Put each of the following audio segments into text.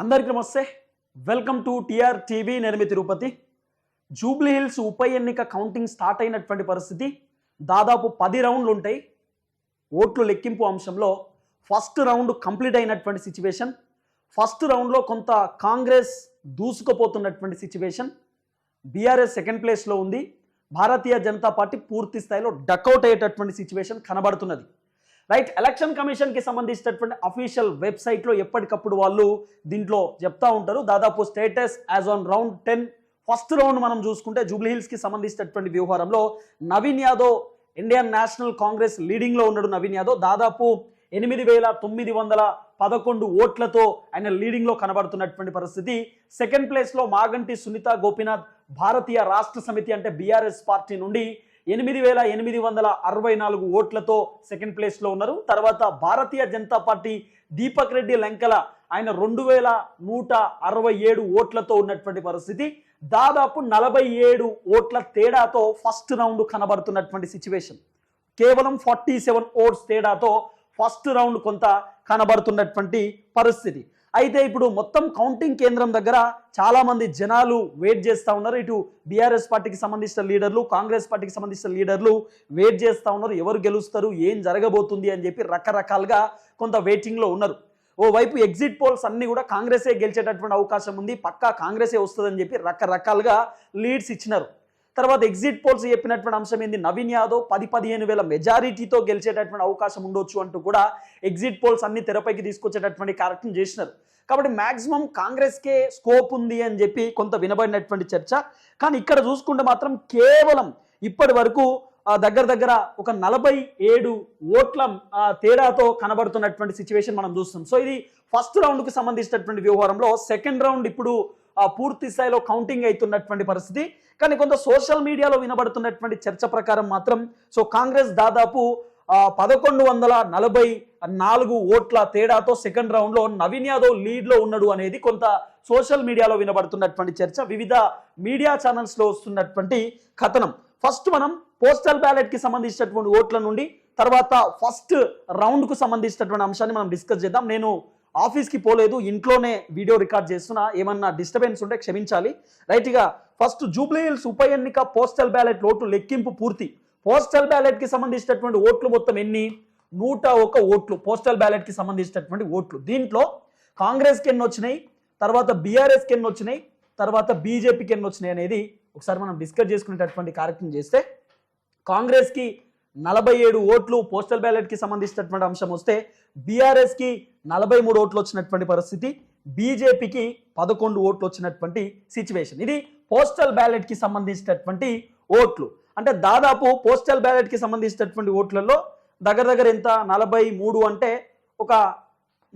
అందరికీ నమస్తే. Welcome to TR TV నేను తిరుపతి. జూబ్లీ హిల్స్ ఉప ఎన్నిక కౌంటింగ్ స్టార్ట్ అయినటువంటి పరిస్థితి. దాదాపు పది రౌండ్లు ఉంటాయి. ఓట్లు లెక్కింపు అంశంలో ఫస్ట్ రౌండ్ కంప్లీట్ అయినటువంటి సిచ్యువేషన్ ఫస్ట్ రౌండ్లో కొంత కాంగ్రెస్ దూసుకుపోతున్నటువంటి సిచ్యువేషన్ బీఆర్ఎస్ సెకండ్ ప్లేస్లో ఉంది. భారతీయ జనతా పార్టీ పూర్తి స్థాయిలో డకౌట్ అయ్యేటటువంటి సిచ్యువేషన్ కనబడుతున్నది. రైట్ ఎలక్షన్ కమిషన్కి సంబంధించినటువంటి అఫీషియల్ వెబ్సైట్లో ఎప్పటికప్పుడు వాళ్ళు దీంట్లో చెప్తా ఉంటారు. దాదాపు status as on round ten first round మనం చూసుకుంటే జూబ్లీ హిల్స్కి సంబంధించినటువంటి వ్యవహారంలో నవీన్ యాదవ్ ఇండియన్ నేషనల్ కాంగ్రెస్ లీడింగ్లో ఉన్నాడు నవీన్ యాదవ్. దాదాపు ఎనిమిది వేల తొమ్మిది వందల పదకొండు ఓట్లతో ఆయన లీడింగ్లో కనబడుతున్నటువంటి పరిస్థితి. సెకండ్ ప్లేస్లో మాగంటి సునీత గోపీనాథ్ భారతీయ రాష్ట్ర సమితి అంటే బీఆర్ఎస్ పార్టీ నుండి ఎనిమిది వేల ఎనిమిది వందల అరవై నాలుగు ఓట్లతో సెకండ్ ప్లేస్లో ఉన్నారు. తర్వాత భారతీయ జనతా పార్టీ దీపక్ రెడ్డి లంకల ఆయన రెండు వేల నూట అరవై ఏడు ఓట్లతో ఉన్నటువంటి పరిస్థితి. దాదాపు నలభై ఏడు ఓట్ల తేడాతో ఫస్ట్ రౌండ్ కనబడుతున్నటువంటి సిచ్యువేషన్ కేవలం ఫార్టీ సెవెన్ ఓట్స్ తేడాతో ఫస్ట్ రౌండ్ కొంత కనబడుతున్నటువంటి పరిస్థితి. అయితే ఇప్పుడు మొత్తం కౌంటింగ్ కేంద్రం దగ్గర చాలామంది జనాలు వెయిట్ చేస్తూ ఉన్నారు. ఇటు బీఆర్ఎస్ పార్టీకి సంబంధించిన లీడర్లు కాంగ్రెస్ పార్టీకి సంబంధించిన లీడర్లు వెయిట్ చేస్తూ ఉన్నారు. ఎవరు గెలుస్తారు ఏం జరగబోతుంది అని చెప్పి రకరకాలుగా కొంత వెయిటింగ్లో ఉన్నారు. ఓవైపు ఎగ్జిట్ పోల్స్ అన్ని కూడా కాంగ్రెసే గెలిచేటటువంటి అవకాశం ఉంది. పక్కా కాంగ్రెసే వస్తుందని చెప్పి రకరకాలుగా లీడ్స్ ఇచ్చినారు. తర్వాత ఎగ్జిట్ పోల్స్ చెప్పినటువంటి అంశం ఏంది? నవీన్ యాదవ్ పది పదిహేను వేల మెజారిటీతో గెలిచేటటువంటి అవకాశం ఉండొచ్చు అంటూ కూడా ఎగ్జిట్ పోల్స్ అన్ని తెరపైకి తీసుకొచ్చేటటువంటి కార్యక్రమం చేసినారు. కాబట్టి మాక్సిమం కాంగ్రెస్కే స్కోప్ ఉంది అని చెప్పి కొంత వినబడినటువంటి చర్చ. కానీ ఇక్కడ చూసుకుంటే మాత్రం కేవలం ఇప్పటి వరకు దగ్గర దగ్గర ఒక నలభై ఏడు ఓట్ల ఆ, తేడాతో కనబడుతున్నటువంటి సిచ్యువేషన్ మనం చూస్తున్నాం. సో ఇది ఫస్ట్ రౌండ్కి సంబంధించినటువంటి వ్యవహారంలో సెకండ్ రౌండ్ ఇప్పుడు పూర్తి స్థాయిలో కౌంటింగ్ అవుతున్నటువంటి పరిస్థితి. కానీ కొంత సోషల్ మీడియాలో వినబడుతున్నటువంటి చర్చ ప్రకారం మాత్రం సో కాంగ్రెస్ దాదాపు పదకొండు వందల నలభై నాలుగు ఓట్ల తేడాతో సెకండ్ రౌండ్లో నవీన్ యాదవ్ లీడ్లో ఉన్నాడు అనేది కొంత సోషల్ మీడియాలో వినబడుతున్నటువంటి చర్చ. వివిధ మీడియా ఛానల్స్లో వస్తున్నటువంటి కథనం. ఫస్ట్ మనం పోస్టల్ బ్యాలెట్కి సంబంధించినటువంటి ఓట్ల నుండి తర్వాత ఫస్ట్ రౌండ్కు సంబంధించినటువంటి అంశాన్ని మనం డిస్కస్ చేద్దాం. నేను ఆఫీస్కి పోలేదు ఇంట్లోనే వీడియో రికార్డ్ చేస్తున్నా ఏమన్నా డిస్టర్బెన్స్ ఉంటే క్షమించాలి. రైట్గా ఫస్ట్ జూబ్లీ హిల్స్ ఉప ఎన్నిక పోస్టల్ బ్యాలెట్ ఓటు లెక్కింపు పూర్తి. పోస్టల్ బ్యాలెట్కి సంబంధించినటువంటి ఓట్లు మొత్తం ఎన్ని? నూట ఒక ఓట్లు. పోస్టల్ బ్యాలెట్కి సంబంధించినటువంటి ఓట్లు. దీంట్లో కాంగ్రెస్కి ఎన్ని వచ్చినాయి? తర్వాత బీఆర్ఎస్కి ఎన్ని వచ్చినాయి? తర్వాత బీజేపీకి ఎన్ని వచ్చినాయి అనేది ఒకసారి మనం డిస్కస్ చేసుకునేటటువంటి కార్యక్రమం చేస్తే కాంగ్రెస్కి నలభై ఏడు ఓట్లు పోస్టల్ బ్యాలెట్కి సంబంధించినటువంటి అంశం వస్తే బీఆర్ఎస్కి నలభై మూడు ఓట్లు వచ్చినటువంటి పరిస్థితి బీజేపీకి పదకొండు ఓట్లు వచ్చినటువంటి సిచ్యువేషన్ ఇది పోస్టల్ బ్యాలెట్కి సంబంధించినటువంటి ఓట్లు. అంటే దాదాపు పోస్టల్ బ్యాలెట్కి సంబంధించినటువంటి ఓట్లలో దగ్గర దగ్గర ఎంత? నలభై మూడు అంటే ఒక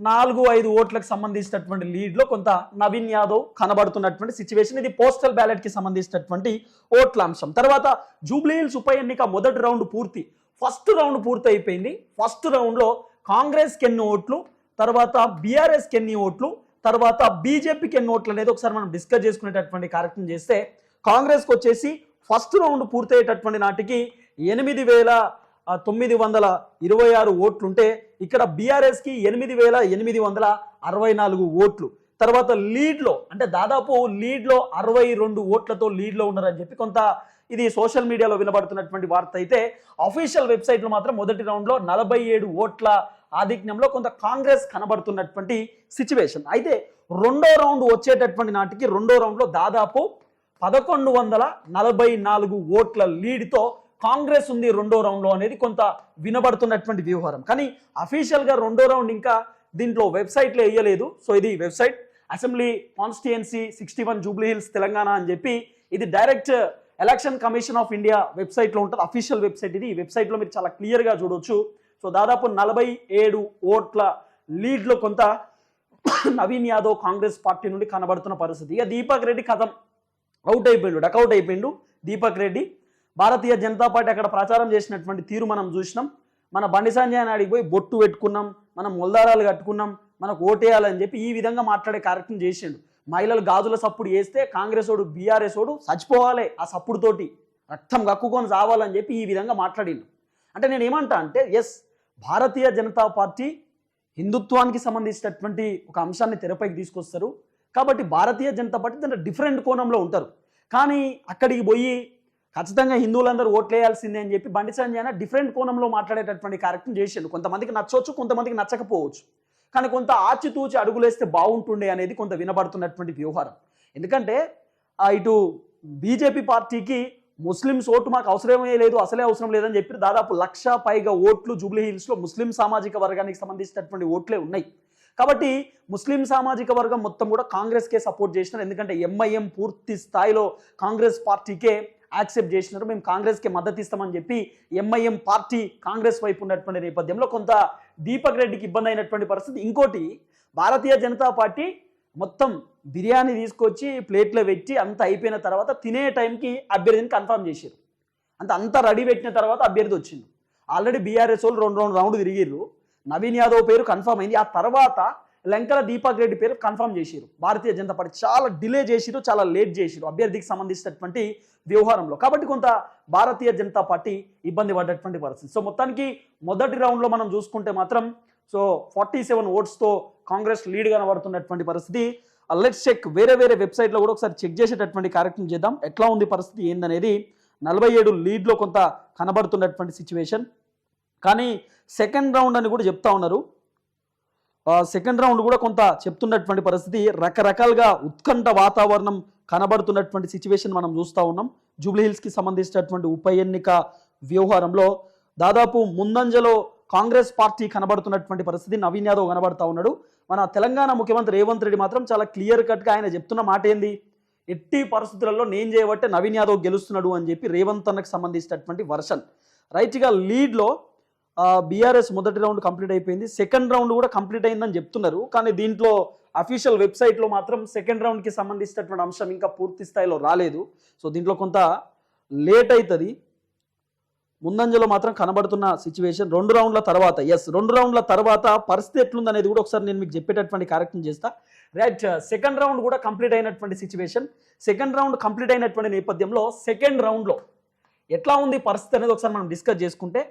నాలుగు ఐదు ఓట్లకు సంబంధించినటువంటి లీడ్లో కొంత నవీన్ యాదవ్ కనబడుతున్నటువంటి సిచ్యువేషన్ ఇది పోస్టల్ బ్యాలెట్కి సంబంధించినటువంటి ఓట్ల అంశం. తర్వాత జూబ్లీహిల్స్ ఉప ఎన్నిక మొదటి రౌండ్ పూర్తి. ఫస్ట్ రౌండ్ పూర్తి అయిపోయింది ఫస్ట్ రౌండ్లో కాంగ్రెస్కి ఎన్ని ఓట్లు? తర్వాత బీఆర్ఎస్కి ఎన్ని ఓట్లు? తర్వాత బీజేపీకి ఎన్ని ఓట్లు అనేది ఒకసారి మనం డిస్కస్ చేసుకునేటటువంటి కార్యక్రమం చేస్తే కాంగ్రెస్కి వచ్చేసి ఫస్ట్ రౌండ్ పూర్తయ్యేటటువంటి నాటికి ఎనిమిది వేల తొమ్మిది వందల ఇరవై ఆరు ఓట్లుంటే ఇక్కడ బీఆర్ఎస్కి ఎనిమిది వేల ఎనిమిది వందల అరవై నాలుగు ఓట్లు. తర్వాత లీడ్లో అంటే దాదాపు లీడ్లో అరవై రెండు ఓట్లతో లీడ్లో ఉన్నారని చెప్పి కొంత ఇది సోషల్ మీడియాలో వినబడుతున్నటువంటి వార్త అయితే అఫీషియల్ వెబ్సైట్లో మాత్రం మొదటి రౌండ్లో నలభై ఏడు ఓట్ల ఆధిక్యంలో కొంత కాంగ్రెస్ కనబడుతున్నటువంటి సిచ్యువేషన్. అయితే రెండో రౌండ్ వచ్చేటటువంటి నాటికి రెండో రౌండ్లో దాదాపు పదకొండు వందల నలభై నాలుగు ఓట్ల లీడ్తో కాంగ్రెస్ ఉంది రెండో రౌండ్లో అనేది కొంత వినబడుతున్నటువంటి వ్యవహారం కానీ అఫీషియల్గా రెండో రౌండ్ ఇంకా దీంట్లో వెబ్సైట్లో వేయలేదు. సో ఇది website. Assembly constituency sixty one Jubilee Hills Telangana అని చెప్పి ఇది direct election commission of India వెబ్సైట్లో ఉంటుంది. అఫీషియల్ వెబ్సైట్ ఇది. ఈ వెబ్సైట్లో మీరు చాలా క్లియర్గా చూడొచ్చు. సో దాదాపు నలభై ఏడు ఓట్ల లీడ్లో కొంత నవీన్ యాదవ్ కాంగ్రెస్ పార్టీ నుండి కనబడుతున్న పరిస్థితి. ఇక దీపక్ రెడ్డి కథం అవుట్ అయిపోయిండు. డకౌట్ అయిపోయిండు దీపక్ రెడ్డి. భారతీయ జనతా పార్టీ అక్కడ ప్రచారం చేసినటువంటి తీరు మనం చూసినాం. మన బండి సంజయ్ నాయుడికి పోయి బొట్టు పెట్టుకున్నాం మనం మొల్దారాలు కట్టుకున్నాం మనకు ఓటేయాలని చెప్పి ఈ విధంగా మాట్లాడే కార్యక్రమం చేసిండు. మహిళలు గాజుల సప్పుడు వేస్తే కాంగ్రెస్ ఓడు బీఆర్ఎస్ ఓడు చచ్చిపోవాలి ఆ సప్పుడుతోటి రక్తం కక్కుకొని చావాలని చెప్పి ఈ విధంగా మాట్లాడిండు. అంటే నేను ఏమంటా అంటే ఎస్ భారతీయ జనతా పార్టీ హిందుత్వానికి సంబంధించినటువంటి ఒక అంశాన్ని తెరపైకి తీసుకొస్తారు. కాబట్టి భారతీయ జనతా పార్టీ దాంట్లో డిఫరెంట్ కోణంలో ఉంటారు. కానీ అక్కడికి పోయి ఖచ్చితంగా హిందువులందరూ ఓట్లేయాల్సిందే అని చెప్పి బండి సంజయ్ అన్న డిఫరెంట్ కోణంలో మాట్లాడేటటువంటి కార్యక్రమం చేసిండు. కొంతమందికి నచ్చవచ్చు కొంతమందికి నచ్చకపోవచ్చు. కానీ కొంత ఆచితూచి అడుగులేస్తే బాగుంటుండే అనేది కొంత వినబడుతున్నటువంటి వ్యవహారం. ఎందుకంటే ఇటు బీజేపీ పార్టీకి ముస్లిమ్స్ ఓటు మాకు అవసరమే లేదు అసలే అవసరం లేదని చెప్పి దాదాపు లక్ష పైగా ఓట్లు జూబ్లీ హిల్స్లో ముస్లిం సామాజిక వర్గానికి సంబంధించినటువంటి ఓట్లే ఉన్నాయి. కాబట్టి ముస్లిం సామాజిక వర్గం మొత్తం కూడా కాంగ్రెస్కే సపోర్ట్ చేసినారు. ఎందుకంటే ఎంఐఎం పూర్తి స్థాయిలో కాంగ్రెస్ పార్టీకే యాక్సెప్ట్ చేసినారు. మేము కాంగ్రెస్కి మద్దతు ఇస్తామని చెప్పి ఎంఐఎం పార్టీ కాంగ్రెస్ వైపు ఉన్నటువంటి నేపథ్యంలో కొంత దీపక్ రెడ్డికి ఇబ్బంది అయినటువంటి పరిస్థితి. ఇంకోటి భారతీయ జనతా పార్టీ మొత్తం బిర్యానీ తీసుకొచ్చి ప్లేట్లో పెట్టి అంత అయిపోయిన తర్వాత తినే టైంకి అభ్యర్థిని కన్ఫర్మ్ చేశారు అంత అంత రెడీ పెట్టిన తర్వాత అభ్యర్థి వచ్చింది ఆల్రెడీ బీఆర్ఎస్ వాళ్ళు రెండు రెండు రౌండ్ తిరిగిర్రు. నవీన్ యాదవ్ పేరు కన్ఫర్మ్ అయింది. ఆ తర్వాత లంకల దీపక్ రెడ్డి పేరు కన్ఫర్మ్ చేసిరు భారతీయ జనతా పార్టీ చాలా డిలే చేసిరు చాలా లేట్ చేసిరు అభ్యర్థికి సంబంధించినటువంటి వ్యవహారంలో. కాబట్టి కొంత భారతీయ జనతా పార్టీ ఇబ్బంది పడ్డటువంటి పరిస్థితి. సో మొత్తానికి మొదటి రౌండ్లో మనం చూసుకుంటే మాత్రం సో ఫార్టీ సెవెన్ ఓట్స్తో కాంగ్రెస్ లీడ్ కనబడుతున్నటువంటి పరిస్థితి. లెట్స్ చెక్ వేరే వేరే వెబ్సైట్లో కూడా ఒకసారి చెక్ చేసేటటువంటి కార్యక్రమం చేద్దాం. ఎట్లా ఉంది పరిస్థితి ఏందనేది నలభై ఏడు లీడ్లో కొంత కనబడుతున్నటువంటి సిచ్యువేషన్ కానీ సెకండ్ రౌండ్ అని కూడా చెప్తా ఉన్నారు. సెకండ్ రౌండ్ కూడా కొంత చెప్తున్నటువంటి పరిస్థితి. రకరకాలుగా ఉత్కంఠ వాతావరణం కనబడుతున్నటువంటి సిచ్యువేషన్ మనం చూస్తూ ఉన్నాం. జూబ్లీహిల్స్కి సంబంధించినటువంటి ఉప ఎన్నిక వ్యవహారంలో దాదాపు ముందంజలో కాంగ్రెస్ పార్టీ కనబడుతున్నటువంటి పరిస్థితి. నవీన్ యాదవ్ కనబడతా ఉన్నాడు. మన తెలంగాణ ముఖ్యమంత్రి రేవంత్ రెడ్డి మాత్రం చాలా క్లియర్ కట్గా ఆయన చెప్తున్న మాట ఏంది? ఎట్టి పరిస్థితులలో నేను చేయబట్టే నవీన్ యాదవ్ గెలుస్తున్నాడు అని చెప్పి రేవంత్ అన్నకు సంబంధించినటువంటి వర్షన్. రైట్గా లీడ్లో బీఆర్ఎస్ మొదటి రౌండ్ కంప్లీట్ అయిపోయింది. సెకండ్ రౌండ్ కూడా కంప్లీట్ అయిందని చెప్తున్నారు. కానీ దీంట్లో అఫీషియల్ వెబ్సైట్లో మాత్రం సెకండ్ రౌండ్కి సంబంధించినటువంటి అంశం ఇంకా పూర్తి స్థాయిలో రాలేదు. సో దీంట్లో కొంత లేట్ అవుతుంది. ముందంజలో మాత్రం కనబడుతున్న సిచ్యువేషన్ రెండు రౌండ్ల తర్వాత ఎస్ రెండు రౌండ్ల తర్వాత పరిస్థితి ఎట్లుంది అనేది కూడా ఒకసారి నేను మీకు చెప్పేటటువంటి కార్యక్రమం చేస్తా. రైట్ సెకండ్ రౌండ్ కూడా కంప్లీట్ అయినటువంటి సిచ్యువేషన్. సెకండ్ రౌండ్ కంప్లీట్ అయినటువంటి నేపథ్యంలో సెకండ్ రౌండ్లో ఎట్లా ఉంది పరిస్థితి అనేది ఒకసారి మనం డిస్కస్ చేసుకుంటే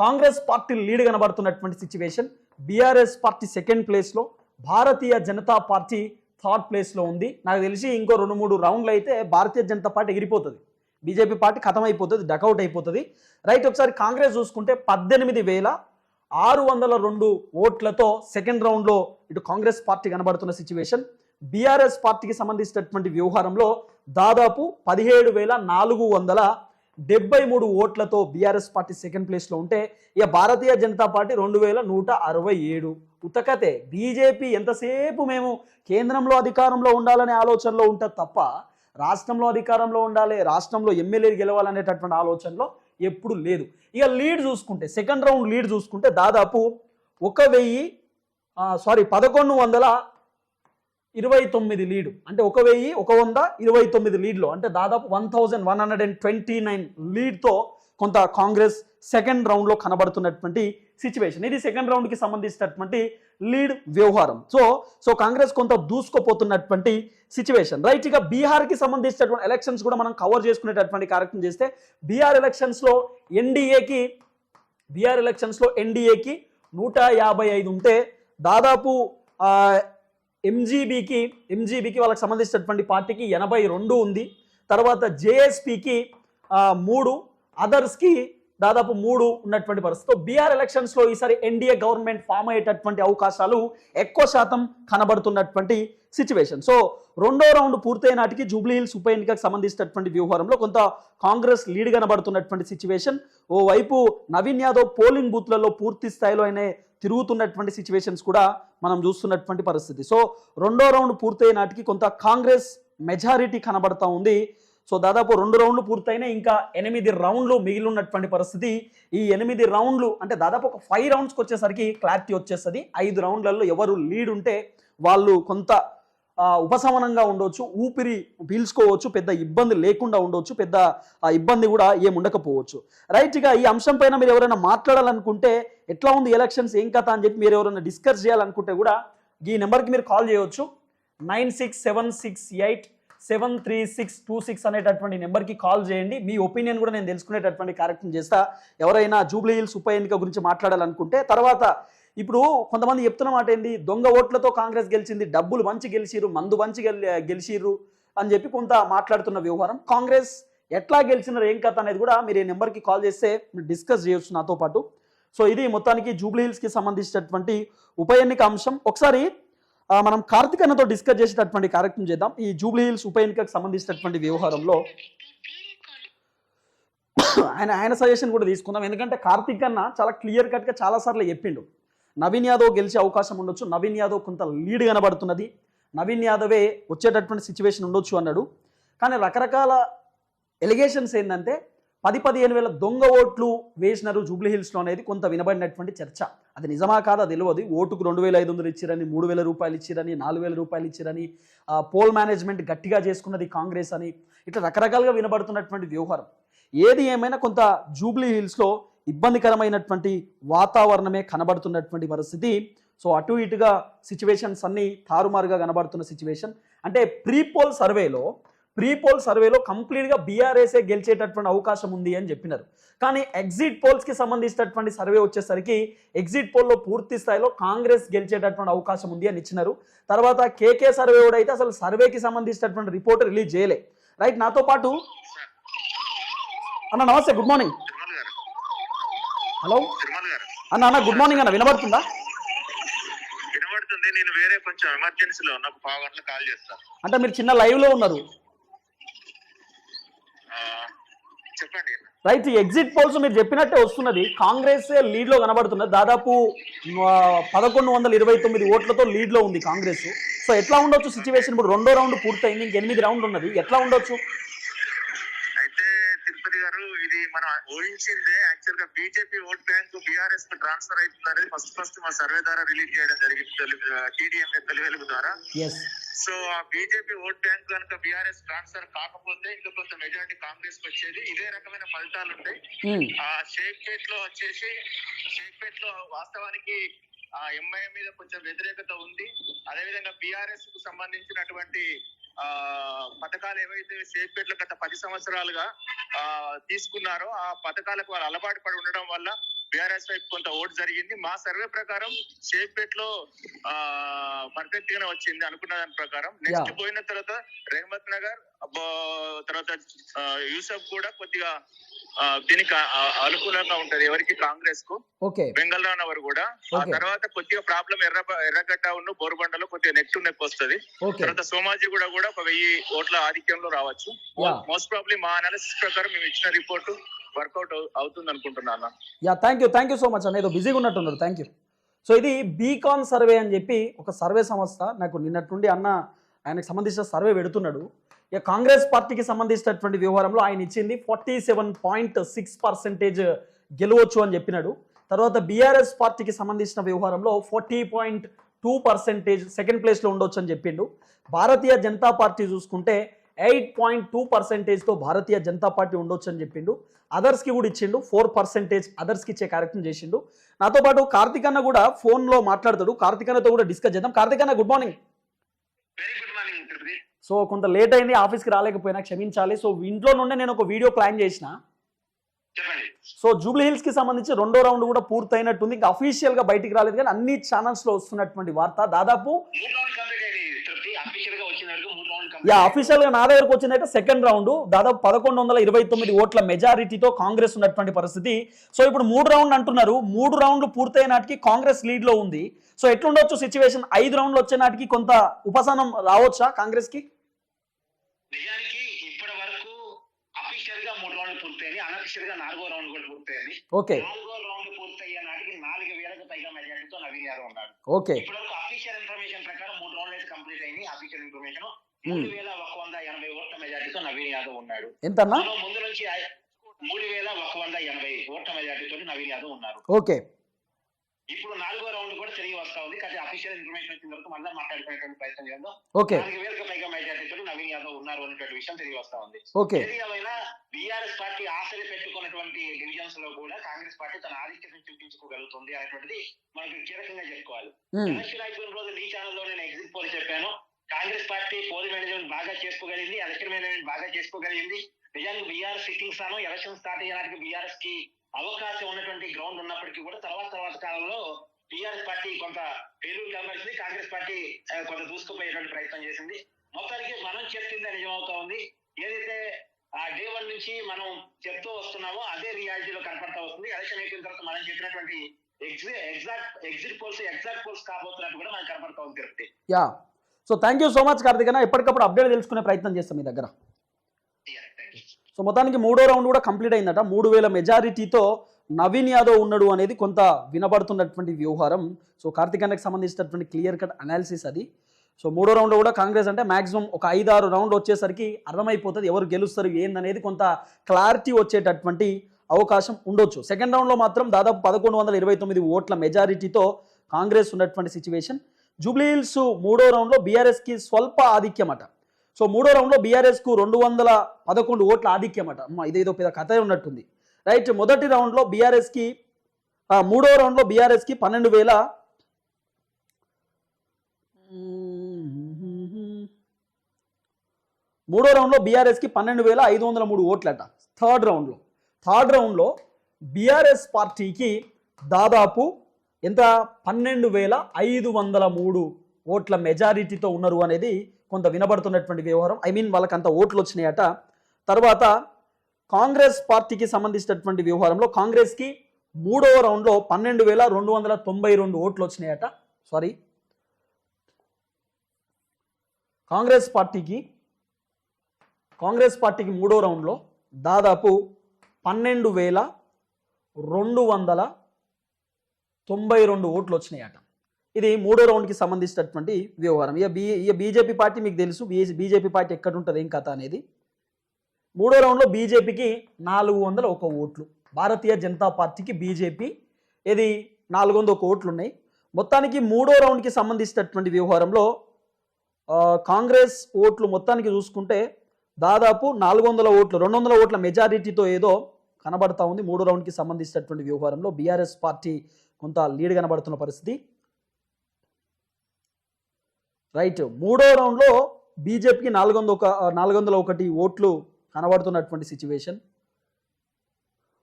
కాంగ్రెస్ పార్టీ లీడ్ కనబడుతున్నటువంటి సిచ్యువేషన్. బీఆర్ఎస్ పార్టీ సెకండ్ ప్లేస్లో భారతీయ జనతా పార్టీ థర్డ్ ప్లేస్లో ఉంది. నాకు తెలిసి ఇంకో రెండు మూడు రౌండ్లు అయితే భారతీయ జనతా పార్టీ ఎగిరిపోతుంది. బీజేపీ పార్టీ ఖతం అయిపోతుంది డకౌట్ అయిపోతుంది. రైట్ ఒకసారి కాంగ్రెస్ చూసుకుంటే పద్దెనిమిది వేల ఆరు వందల రెండు ఓట్లతో సెకండ్ రౌండ్లో ఇటు కాంగ్రెస్ పార్టీ కనబడుతున్న సిచ్యువేషన్. బీఆర్ఎస్ పార్టీకి సంబంధించినటువంటి వ్యవహారంలో దాదాపు పదిహేడు వేల నాలుగు వందల డెబ్బై మూడు ఓట్లతో బీఆర్ఎస్ పార్టీ సెకండ్ ప్లేస్లో ఉంటే ఇక భారతీయ జనతా పార్టీ రెండు వేల నూట అరవై ఏడు. ఉతకతే బీజేపీ ఎంతసేపు మేము కేంద్రంలో అధికారంలో ఉండాలనే ఆలోచనలో ఉంటుంది తప్ప రాష్ట్రంలో అధికారంలో ఉండాలి రాష్ట్రంలో ఎమ్మెల్యేలు గెలవాలనేటటువంటి ఆలోచనలో ఎప్పుడు లేదు. ఇక లీడ్ చూసుకుంటే సెకండ్ రౌండ్ లీడ్ చూసుకుంటే దాదాపు ఒక వెయ్యి సారీ పదకొండు వందల ఇరవై తొమ్మిది లీడ్. అంటే ఒక వెయ్యి ఒక వంద ఇరవై తొమ్మిది లీడ్లో. అంటే దాదాపు one thousand one hundred and twenty nine లీడ్తో కొంత కాంగ్రెస్ సెకండ్ రౌండ్లో కనబడుతున్నటువంటి సిచ్యువేషన్. ఇది సెకండ్ రౌండ్కి సంబంధించినటువంటి లీడ్ వ్యవహారం. సో సో కాంగ్రెస్ కొంత దూసుకుపోతున్నటువంటి సిచ్యువేషన్. రైట్ ఇక బీహార్కి సంబంధించినటువంటి ఎలక్షన్స్ కూడా మనం కవర్ చేసుకునేటటువంటి కార్యక్రమం చేస్తే బీహార్ ఎలక్షన్స్లో ఎన్డీఏకి బీహార్ ఎలక్షన్స్లో ఎన్డీఏకి నూట యాభై ఐదు ఉంటే దాదాపు ఎంజీబీకి ఎంజీబీకి వాళ్ళకి సంబంధించినటువంటి పార్టీకి ఎనభై రెండు ఉంది. తర్వాత జేఎస్పీకి మూడు అదర్స్కి దాదాపు మూడు ఉన్నటువంటి పరిస్థితి. బీఆర్ ఎలక్షన్స్లో ఈసారి ఎన్డీఏ గవర్నమెంట్ ఫామ్ అయ్యేటటువంటి అవకాశాలు ఎక్కువ శాతం కనబడుతున్నటువంటి సిచ్యువేషన్. సో రెండో రౌండ్ పూర్తయిన నాటికి జూబ్లీ హిల్స్ ఉప ఎన్నికకు సంబంధించినటువంటి వ్యవహారంలో కొంత కాంగ్రెస్ లీడ్ కనబడుతున్నటువంటి సిచ్యువేషన్. ఓవైపు నవీన్ యాదవ్ పోలింగ్ బూత్లలో పూర్తి స్థాయిలో ఆయన తిరుగుతున్నటువంటి సిచ్యువేషన్స్ కూడా మనం చూస్తున్నటువంటి పరిస్థితి. సో రెండో రౌండ్ పూర్తయిన నాటికి కొంత కాంగ్రెస్ మెజారిటీ కనబడతా ఉంది. సో దాదాపు రెండు రౌండ్లు పూర్తయినా ఇంకా ఎనిమిది రౌండ్లు మిగిలినటువంటి పరిస్థితి. ఈ ఎనిమిది రౌండ్లు అంటే దాదాపు ఒక ఫైవ్ రౌండ్స్కి వచ్చేసరికి క్లారిటీ వచ్చేస్తుంది. ఐదు రౌండ్లలో ఎవరు లీడ్ ఉంటే వాళ్ళు కొంత ఉపశమనంగా ఉండొచ్చు ఊపిరి పీల్చుకోవచ్చు పెద్ద ఇబ్బంది లేకుండా ఉండొచ్చు పెద్ద ఇబ్బంది కూడా ఏం ఉండకపోవచ్చు. రైట్ ఇక ఈ అంశం పైన మీరు ఎవరైనా మాట్లాడాలనుకుంటే ఎట్లా ఉంది ఎలక్షన్స్ ఏం కథ అని చెప్పి మీరు ఎవరైనా డిస్కస్ చేయాలనుకుంటే కూడా ఈ నెంబర్కి మీరు కాల్ చేయవచ్చు nine six seven six eight seven three six two six అనేటటువంటి నెంబర్కి కాల్ చేయండి. మీ ఒపీనియన్ కూడా నేను తెలుసుకునేటటువంటి కార్యక్రమం చేస్తా. ఎవరైనా జూబ్లీ హిల్స్ ఉప ఎన్నిక గురించి మాట్లాడాలనుకుంటే తర్వాత ఇప్పుడు కొంతమంది చెప్తున్న మాట ఏంటి? దొంగ ఓట్లతో కాంగ్రెస్ గెలిచింది డబ్బులు మంచి గెలిచిర్రు మందు మంచి గెలి గెలిచిర్రు అని చెప్పి కొంత మాట్లాడుతున్న వ్యవహారం. కాంగ్రెస్ ఎట్లా గెలిచినారు ఏం కథ అనేది కూడా మీరు ఈ నెంబర్కి కాల్ చేస్తే మీరు డిస్కస్ చేయొచ్చు నాతో పాటు. సో ఇది మొత్తానికి జూబ్లీ హిల్స్కి సంబంధించినటువంటి ఉప ఎన్నిక అంశం. ఒకసారి మనం కార్తిక్ అన్నతో డిస్కస్ చేసేటటువంటి కార్యక్రమం చేద్దాం. ఈ జూబ్లీ హిల్స్ ఉప ఎన్నికకు సంబంధించినటువంటి వ్యవహారంలో ఆయన ఆయన సజెషన్ కూడా తీసుకుందాం. ఎందుకంటే కార్తిక్ అన్న చాలా క్లియర్ కట్గా చాలాసార్లు చెప్పిండు. నవీన్ యాదవ్ గెలిచే అవకాశం ఉండొచ్చు. నవీన్ యాదవ్ కొంత లీడ్ కనబడుతున్నది. నవీన్ యాదవే వచ్చేటటువంటి సిచ్యువేషన్ ఉండొచ్చు అన్నాడు. కానీ రకరకాల ఎలిగేషన్స్ ఏంటంటే పది పదిహేను వేల దొంగ ఓట్లు వేసినారు జూబ్లీ హిల్స్లో అనేది కొంత వినబడినటువంటి చర్చ. అది నిజమా కాదా తెలియదు. ఓటుకు రెండు వేల ఐదు వందలు ఇచ్చిరని మూడు వేల రూపాయలు ఇచ్చిరని నాలుగు వేల రూపాయలు ఇచ్చిరని పోల్ మేనేజ్మెంట్ గట్టిగా చేసుకున్నది కాంగ్రెస్ అని. ఇట్లా రకరకాలుగా వినబడుతున్నటువంటి వ్యవహారం. ఏది ఏమైనా కొంత జూబ్లీ హిల్స్లో ఇబ్బందికరమైనటువంటి వాతావరణమే కనబడుతున్నటువంటి పరిస్థితి. సో అటు ఇటుగా సిచ్యువేషన్స్ అన్నీ తారుమారుగా కనబడుతున్న సిచ్యువేషన్ అంటే ప్రీపోల్ సర్వేలో ప్రీపోల్ సర్వేలో కంప్లీట్గా బీఆర్ఎస్ఏ గెలిచేటటువంటి అవకాశం ఉంది అని చెప్పినారు. కానీ ఎగ్జిట్ పోల్స్కి సంబంధించినటువంటి సర్వే వచ్చేసరికి ఎగ్జిట్ పోల్లో పూర్తి స్థాయిలో కాంగ్రెస్ గెలిచేటటువంటి అవకాశం ఉంది అని ఇచ్చినారు. తర్వాత కేకే సర్వే కూడా అయితే అసలు సర్వేకి సంబంధించినటువంటి రిపోర్ట్ రిలీజ్ చేయలే. రైట్ నాతో పాటు అన్న నమస్తే గుడ్ మార్నింగ్ హలో? అన్న అన్న గుడ్ మార్నింగ్ అన్న వినబడుతుందా? వినబడుతుంది నేను వేరే కొంచెం ఎమర్జెన్సీలో ఉన్న ఒక పావు గంటలు కాల్ చేస్తా. అంటే మీరు చిన్న లైవ్లో ఉన్నారు. ఆ, చెప్పండి. రైట్ ఎగ్జిట్ పోల్స్ మీరు చెప్పినట్టే వస్తున్నది. కాంగ్రెస్ లీడ్లో కనబడుతున్నది. దాదాపు పదకొండు వందల ఇరవై తొమ్మిది ఓట్లతో లీడ్లో ఉంది కాంగ్రెస్. సో ఎట్లా ఉండొచ్చు సిచ్యువేషన్ ఇప్పుడు రెండో రౌండ్ పూర్తయింది ఇంక ఎనిమిది రౌండ్ ఉన్నది. ఎట్లా ఉండొచ్చు అయితే తిరుపతి గారు ఇది మనం ఊహించిందే యాక్చువల్గా బీజేపీ ఓట్ బ్యాంక్ బీఆర్ఎస్కు ట్రాన్స్ఫర్ అవుతుంది అనేది ఫస్ట్ ఫస్ట్ మా సర్వే ద్వారా రిలీజ్ చేయడం జరిగింది టీడీఎంఏ తెలుగు ద్వారా. ఎస్ సో ఆ బీజేపీ ఓట్ బ్యాంక్ కనుక బీఆర్ఎస్ ట్రాన్స్ఫర్ కాకపోతే ఇంకా కొంత మెజారిటీ కాంగ్రెస్కి వచ్చేది. ఇదే రకమైన ఫలితాలు ఉంటాయి. ఆ షేక్పేట్లో వచ్చేసి షేక్పేట్లో వాస్తవానికి ఆ ఎంఐఎం మీద కొంచెం వ్యతిరేకత ఉంది. అదేవిధంగా బీఆర్ఎస్కు సంబంధించినటువంటి ఆ పథకాలు ఏవైతే షేక్పేట్లో గత పది సంవత్సరాలుగా ఆ తీసుకున్నారో ఆ పథకాలకు వాళ్ళు అలవాటు పడి ఉండడం వల్ల బీఆర్ఎస్ వైపు కొంత ఓటు జరిగింది మా సర్వే ప్రకారం షేక్పేట్లో ఆ పర్ఫెక్ట్ గానే వచ్చింది అనుకున్న దాని ప్రకారం నెక్స్ట్. పోయిన తర్వాత రెహమత్ నగర్ తర్వాత యూసఫ్ కూడా కొద్దిగా దీనికి అనుకూలంగా ఉంటది. ఎవరికి? కాంగ్రెస్కు బెంగళూరు నగర్ కూడా. ఆ. తర్వాత కొద్దిగా ప్రాబ్లం ఎర్ర ఎర్రగడ్డ ఉన్న బోరుబండలో కొద్దిగా నెక్ టు నెక్ వస్తుంది తర్వాత సోమాజీ కూడా కూడా ఒక వెయ్యి ఓట్ల ఆధిక్యంలో రావచ్చు. మోస్ట్ ప్రాబ్లీ మా అనాలిసిస్ ప్రకారం మేము ఇచ్చిన రిపోర్ట్ వర్కౌట్ అవుతుంది అనుకుంటున్నాను yeah thank you thank you so much అన్న. ఏదో బిజీగా ఉన్నట్టున్నారు. Thank you. సో ఇది బీకాన్ సర్వే అని చెప్పి ఒక సర్వే సంస్థ నాకు నిన్నట్టుండి అన్న ఆయనకు సంబంధించిన సర్వే పెడుతున్నాడు. ఇక కాంగ్రెస్ పార్టీకి సంబంధించినటువంటి వ్యవహారంలో ఆయన ఇచ్చింది forty seven point six percentage గెలవచ్చు అని చెప్పినాడు. తర్వాత బీఆర్ఎస్ పార్టీకి సంబంధించిన వ్యవహారంలో forty point two percentage second ప్లేస్లో ఉండొచ్చు అని చెప్పిండు. భారతీయ జనతా పార్టీ చూసుకుంటే ఎయిట్ పాయింట్ టూ పర్సెంటేజ్తో భారతీయ జనతా పార్టీ ఉండొచ్చు అని చెప్పిండు. అదర్స్కి కూడా ఇచ్చిండు ఫోర్ పర్సెంటేజ్ అదర్స్కి ఇచ్చే కార్యక్రమం చేసిండు. నాతో పాటు కార్తిక్ అన్న కూడా ఫోన్లో మాట్లాడతాడు. కార్తిక్ అన్నతో కూడా డిస్కస్ చేద్దాం. కార్తిక్ అన్న good morning very good morning Tirupati so కొంత లేట్ అయింది ఆఫీస్కి రాలేకపోయినా క్షమించాలి. సో ఇంట్లో నుండే నేను ఒక వీడియో ప్లాన్ చేసిన. సో జూబ్లీ హిల్స్కి సంబంధించి రెండో రౌండ్ కూడా పూర్తయినట్టుంది. ఇంకా అఫీషియల్గా బయటికి రాలేదు కానీ అన్ని ఛానల్స్లో వస్తున్నటువంటి వార్త. దాదాపు అఫీషియల్గా యా అఫీషియల్గా నా దగ్గరకు వచ్చిందైతే సెకండ్ రౌండ్ దాదాపు పదకొండు వందల ఇరవై తొమ్మిది ఓట్ల మెజారిటీతో కాంగ్రెస్ ఉన్నటువంటి పరిస్థితి. సో ఇప్పుడు మూడు రౌండ్ అంటున్నారు. మూడు రౌండ్లు పూర్తయిన నాటికి కాంగ్రెస్ లీడ్లో ఉంది. సో ఎట్లుండొచ్చు సిచ్యువేషన్ ఐదు రౌండ్లు వచ్చే నాటికి కొంత ఉపశమనం రావచ్చా కాంగ్రెస్కి నిజానికి ఇప్పటి వరకు అఫీషియల్గా మూడు రౌండ్లు పూర్తయింది అనఫీషియల్గా నాలుగో రౌండ్ కూడా పూర్తయింది ఓకే నాలుగో రౌండ్ పూర్తయ్యే నాటికి నాలుగు వేలకు పైగా మెజారిటీతో నవీన్ యాదవ్ ఉన్నాడు ఓకే ఇప్పటి వరకు అఫీషియల్ ఇన్ఫర్మేషన్ ప్రకారం మూడు రౌండ్లు అయితే కంప్లీట్ అయింది. అఫీషియల్ ఇన్ఫర్మేషన్ మూడు వేల ఒక వంద ఎనభై ఓట్ల మెజారిటీతో నవీన్ యాదవ్ ఉన్నాడు. అందులో ముందు నుంచి మూడు వేల ఒక వంద ఎనభై ఓట్ల మెజారిటీతో నవీన్ యాదవ్ ఉన్నారు. ఓకే ఇప్పుడు నాలుగో రౌండ్ కూడా తిరిగి వస్తా ఉంది. కానీ అఫీషియల్ ఇన్ఫర్మేషన్ వచ్చిన వరకు మళ్ళీ మాట్లాడుకునేటువంటి ప్రయత్నం చేద్దాం. ఓకే నాలుగు వేలకు పైగా మెజారిటీతో యాదవ్ ఉన్నారు అనేటువంటి విషయం తిరిగి వస్తా ఉంది. ఓకే. ఏది ఏమైనా బీఆర్ఎస్ పార్టీ ఆశలు పెట్టుకున్నటువంటి డివిజన్స్లో కూడా కాంగ్రెస్ పార్టీ తన ఆధిక్యతను చూపించుకోగలుగుతుంది అనేటువంటిది మనకి కీలకంగా చెప్పుకోవాలి. ఎలక్షన్ అయిపోయిన రోజు ఈ ఛానల్లో నేను ఎగ్జిట్ పోల్ చెప్పాను. కాంగ్రెస్ పార్టీ పోల్ మేనేజ్మెంట్ బాగా చేసుకోగలిగింది ఎలక్షన్ మేనేజ్మెంట్ బాగా చేసుకోగలిగింది. నిజానికి బీఆర్ సిట్టింగ్ స్థానం ఎలక్షన్ స్టార్ట్ అయ్యేనాటికి బీఆర్ఎస్కి అవకాశం ఉన్నటువంటి గ్రౌండ్ ఉన్నప్పటికీ కూడా తర్వాత తర్వాత కాలంలో టిఆర్ఎస్ పార్టీ కొంత పేరు కనబరిచింది. కాంగ్రెస్ పార్టీ కొంత దూసుకుపోయేటువంటి ప్రయత్నం చేసింది. మొత్తానికి మనం చెప్పింది నిజమవుతా ఉంది. ఏదైతే ఆ డే వన్ నుంచి మనం చెప్తూ వస్తున్నామో అదే రియాలిటీలో కనపడతా వస్తుంది. ఎలక్షన్ అయిపోయిన తర్వాత మనం చెప్పినటువంటి exact exit polls exact polls కాబోతున్నట్టు కూడా మనకు కనపడతా ఉంది Tirupati. Yeah. So thank you so much Karthik అన్న. ఎప్పటికప్పుడు అప్డేట్ తెలుసుకునే ప్రయత్నం చేస్తాం మీ దగ్గర. సో మొత్తానికి మూడో రౌండ్ కూడా కంప్లీట్ అయిందట. మూడు వేల మెజారిటీతో నవీన్ యాదవ్ ఉన్నాడు అనేది కొంత వినబడుతున్నటువంటి వ్యవహారం. సో కార్తిక్ అన్నకి సంబంధించినటువంటి క్లియర్ కట్ అనాలిసిస్ అది. సో మూడో రౌండ్లో కూడా కాంగ్రెస్ అంటే మాక్సిమం ఒక ఐదు ఆరు రౌండ్ వచ్చేసరికి అర్థమైపోతుంది ఎవరు గెలుస్తారు ఏందనేది కొంత క్లారిటీ వచ్చేటటువంటి అవకాశం ఉండొచ్చు. సెకండ్ రౌండ్లో మాత్రం దాదాపు పదకొండు వందల ఇరవై తొమ్మిది ఓట్ల మెజారిటీతో కాంగ్రెస్ ఉన్నటువంటి సిచ్యువేషన్. జూబ్లీహిల్స్ మూడో రౌండ్లో బీఆర్ఎస్కి స్వల్ప ఆధిక్యం అట సో మూడో రౌండ్లో బీఆర్ఎస్కు రెండు వందల పదకొండు ఓట్ల ఆధిక్యం అట ఇదేదో పెద్ద కథ ఉన్నట్టుంది. రైట్ మొదటి రౌండ్లో బీఆర్ఎస్కి మూడో రౌండ్లో బీఆర్ఎస్కి పన్నెండు వేల మూడో రౌండ్లో బీఆర్ఎస్కి పన్నెండు వేల ఐదు వందల మూడు ఓట్లట. థర్డ్ రౌండ్లో. థర్డ్ రౌండ్లో బీఆర్ఎస్ పార్టీకి దాదాపు ఎంత? పన్నెండు వేల ఐదు వందల మూడు ఓట్ల మెజారిటీతో ఉన్నారు అనేది కొంత వినబడుతున్నటువంటి వ్యవహారం. ఐ మీన్ వాళ్ళకి అంత ఓట్లు వచ్చినాయట. తర్వాత కాంగ్రెస్ పార్టీకి సంబంధించినటువంటి వ్యవహారంలో కాంగ్రెస్కి మూడవ రౌండ్లో పన్నెండు వేల రెండు వందల తొంభై రెండు ఓట్లు వచ్చినాయట. సారీ. కాంగ్రెస్ పార్టీకి కాంగ్రెస్ పార్టీకి మూడో రౌండ్లో దాదాపు పన్నెండు వేల రెండు వందల తొంభై రెండు ఓట్లు వచ్చినాయట. ఇది మూడో రౌండ్కి సంబంధించినటువంటి వ్యవహారం. ఇక బీ ఇక బీజేపీ పార్టీ మీకు తెలుసు బీజేపీ పార్టీ ఎక్కడ ఉంటుంది ఏం కథ అనేది. మూడో రౌండ్లో బీజేపీకి నాలుగు వందల ఒక ఓట్లు. భారతీయ జనతా పార్టీకి బీజేపీ ఇది నాలుగు వందల ఒక ఓట్లు ఉన్నాయి మొత్తానికి మూడో రౌండ్కి సంబంధించినటువంటి వ్యవహారంలో కాంగ్రెస్ ఓట్లు మొత్తానికి చూసుకుంటే దాదాపు నాలుగు వందల ఓట్లు రెండు వందల ఓట్ల మెజారిటీతో ఏదో కనబడతా ఉంది. మూడో రౌండ్కి సంబంధించినటువంటి వ్యవహారంలో బీఆర్ఎస్ పార్టీ కొంత లీడ్ కనబడుతున్న పరిస్థితి. రైట్ మూడో రౌండ్లో బీజేపీకి నాలుగు వందల ఒక నాలుగు వందల ఒకటి ఓట్లు కనబడుతున్నటువంటి సిచ్యువేషన్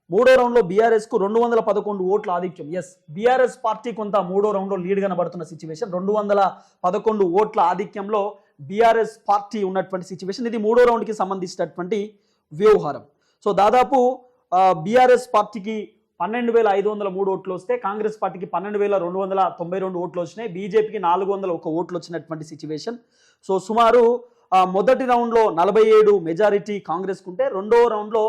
మూడో రౌండ్లో బీఆర్ఎస్కు రెండు వందల పదకొండు ఓట్ల ఆధిక్యం. ఎస్ బీఆర్ఎస్ పార్టీ కొంత మూడో రౌండ్లో లీడ్ కనబడుతున్న సిచ్యువేషన్ రెండు వందల పదకొండు ఓట్ల ఆధిక్యంలో బీఆర్ఎస్ పార్టీ ఉన్నటువంటి సిచ్యువేషన్ ఇది మూడో రౌండ్కి సంబంధించినటువంటి వ్యవహారం సో దాదాపు బీఆర్ఎస్ పార్టీకి పన్నెండు వేల ఐదు వందల మూడు ఓట్లు వస్తే కాంగ్రెస్ పార్టీకి పన్నెండు వేల రెండు వందల తొంభై రెండు ఓట్లు వచ్చినాయి. బీజేపీకి నాలుగు వందల ఒక ఓట్లు వచ్చినటువంటి సిచ్యువేషన్ సో సుమారు మొదటి రౌండ్లో నలభై ఏడు మెజారిటీ కాంగ్రెస్కు ఉంటే రెండో రౌండ్లో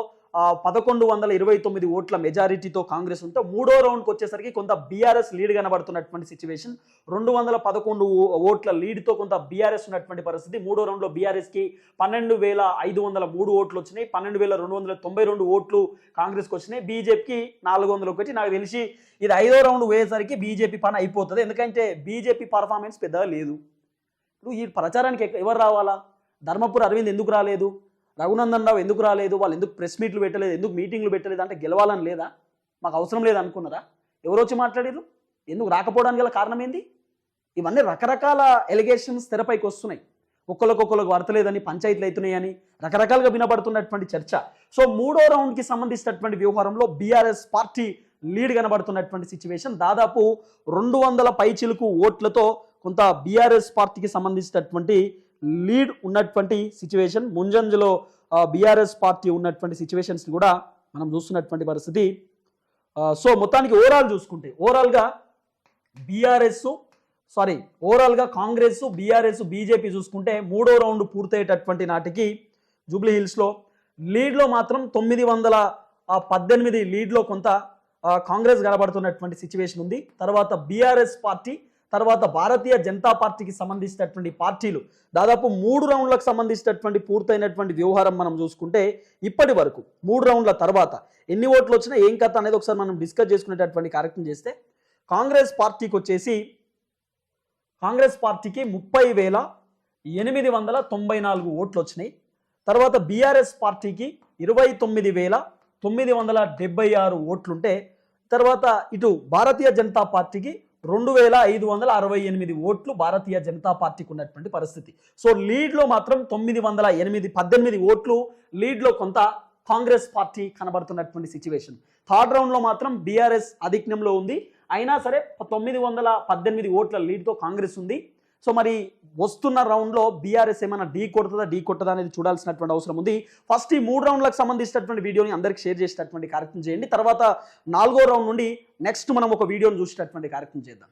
పదకొండు వందల ఇరవై తొమ్మిది ఓట్ల మెజారిటీతో కాంగ్రెస్ ఉంటే మూడో రౌండ్కి వచ్చేసరికి కొంత బీఆర్ఎస్ లీడ్ కనబడుతున్నటువంటి సిచ్యువేషన్ రెండు వందల పదకొండు ఓట్ల లీడ్తో కొంత బీఆర్ఎస్ ఉన్నటువంటి పరిస్థితి. మూడో రౌండ్లో బీఆర్ఎస్కి పన్నెండు వేల ఐదు వందల మూడు ఓట్లు వచ్చినాయి. పన్నెండు వేల రెండు వందల తొంభై రెండు ఓట్లు కాంగ్రెస్కి వచ్చినాయి. బీజేపీకి నాలుగు వందలు ఒకటి. నాకు తెలిసి ఇది ఐదో రౌండ్ పోయేసరికి బీజేపీ పని అయిపోతుంది. ఎందుకంటే బీజేపీ పర్ఫార్మెన్స్ పెద్దగా లేదు. ఇప్పుడు ఈ ప్రచారానికి ఎవరు రావాలా? ధర్మపురి అరవింద్ ఎందుకు రాలేదు? రఘునందన్ రావు ఎందుకు రాలేదు? వాళ్ళు ఎందుకు ప్రెస్ మీట్లు పెట్టలేదు? ఎందుకు మీటింగ్లు పెట్టలేదు? అంటే గెలవాలని లేదా? మాకు అవసరం లేదు అనుకున్నారా ఎవరు వచ్చి మాట్లాడారు ఎందుకు రాకపోవడానికి గల కారణం ఏంది? ఇవన్నీ రకరకాల ఎలిగేషన్స్ తెరపైకి వస్తున్నాయి. ఒక్కొక్కరికి వర్తలేదని పంచాయతీలు అవుతున్నాయని రకరకాలుగా వినబడుతున్నటువంటి చర్చ. సో మూడో రౌండ్కి సంబంధించినటువంటి వ్యవహారంలో బీఆర్ఎస్ పార్టీ లీడ్ కనబడుతున్నటువంటి సిచ్యువేషన్ దాదాపు రెండు వందల పైచిలకు ఓట్లతో కొంత బీఆర్ఎస్ పార్టీకి సంబంధించినటువంటి లీడ్ ఉన్నటువంటి సిచ్యువేషన్. ముంజంజలో బీఆర్ఎస్ పార్టీ ఉన్నటువంటి సిచ్యువేషన్స్ కూడా మనం చూస్తున్నటువంటి పరిస్థితి. సో మొత్తానికి ఓవరాల్ చూసుకుంటే ఓవరాల్గా బీఆర్ఎస్ సారీ ఓవరాల్గా కాంగ్రెస్ బీఆర్ఎస్ బీజేపీ చూసుకుంటే మూడో రౌండ్ పూర్తయ్యేటటువంటి నాటికి జూబ్లీ హిల్స్లో లీడ్లో మాత్రం తొమ్మిది వందల పద్దెనిమిది లీడ్లో కొంత కాంగ్రెస్ కనబడుతున్నటువంటి సిచ్యువేషన్ ఉంది. తర్వాత బీఆర్ఎస్ పార్టీ తర్వాత భారతీయ జనతా పార్టీకి సంబంధించినటువంటి పార్టీలు దాదాపు మూడు రౌండ్లకు సంబంధించినటువంటి పూర్తయినటువంటి వ్యవహారం మనం చూసుకుంటే ఇప్పటి వరకు మూడు రౌండ్ల తర్వాత ఎన్ని ఓట్లు వచ్చినా ఏం కథ అనేది ఒకసారి మనం డిస్కస్ చేసుకునేటటువంటి కార్యక్రమం చేస్తే కాంగ్రెస్ పార్టీకి వచ్చేసి కాంగ్రెస్ పార్టీకి ముప్పై వేల ఎనిమిది వందల తొంభై నాలుగు ఓట్లు వచ్చినాయి. తర్వాత బీఆర్ఎస్ పార్టీకి ఇరవై తొమ్మిది వేల తొమ్మిది వందల డెబ్బై ఆరు ఓట్లుంటే తర్వాత ఇటు భారతీయ జనతా పార్టీకి రెండు వేల ఐదు వందల అరవై ఎనిమిది ఓట్లు భారతీయ జనతా పార్టీకి ఉన్నటువంటి పరిస్థితి. సో లీడ్లో మాత్రం తొమ్మిది వందల ఎనిమిది పద్దెనిమిది ఓట్లు లీడ్లో కొంత కాంగ్రెస్ పార్టీ కనబడుతున్నటువంటి సిచ్యువేషన్. థర్డ్ రౌండ్లో మాత్రం బీఆర్ఎస్ అధిక్యంలో ఉంది. అయినా సరే తొమ్మిది వందల పద్దెనిమిది ఓట్ల లీడ్తో కాంగ్రెస్ ఉంది. సో మరి వస్తున్న రౌండ్లో బీఆర్ఎస్ ఏమైనా ఢీ కొడుతుందా ఢీ కొట్టదా అనేది చూడాల్సినటువంటి అవసరం ఉంది. ఫస్ట్ ఈ మూడు రౌండ్లకు సంబంధించినటువంటి వీడియోని అందరికి షేర్ చేసేటటువంటి కార్యక్రమం చేయండి. తర్వాత నాలుగో రౌండ్ నుండి నెక్స్ట్ మనం ఒక వీడియోని చూసేటటువంటి కార్యక్రమం చేద్దాం.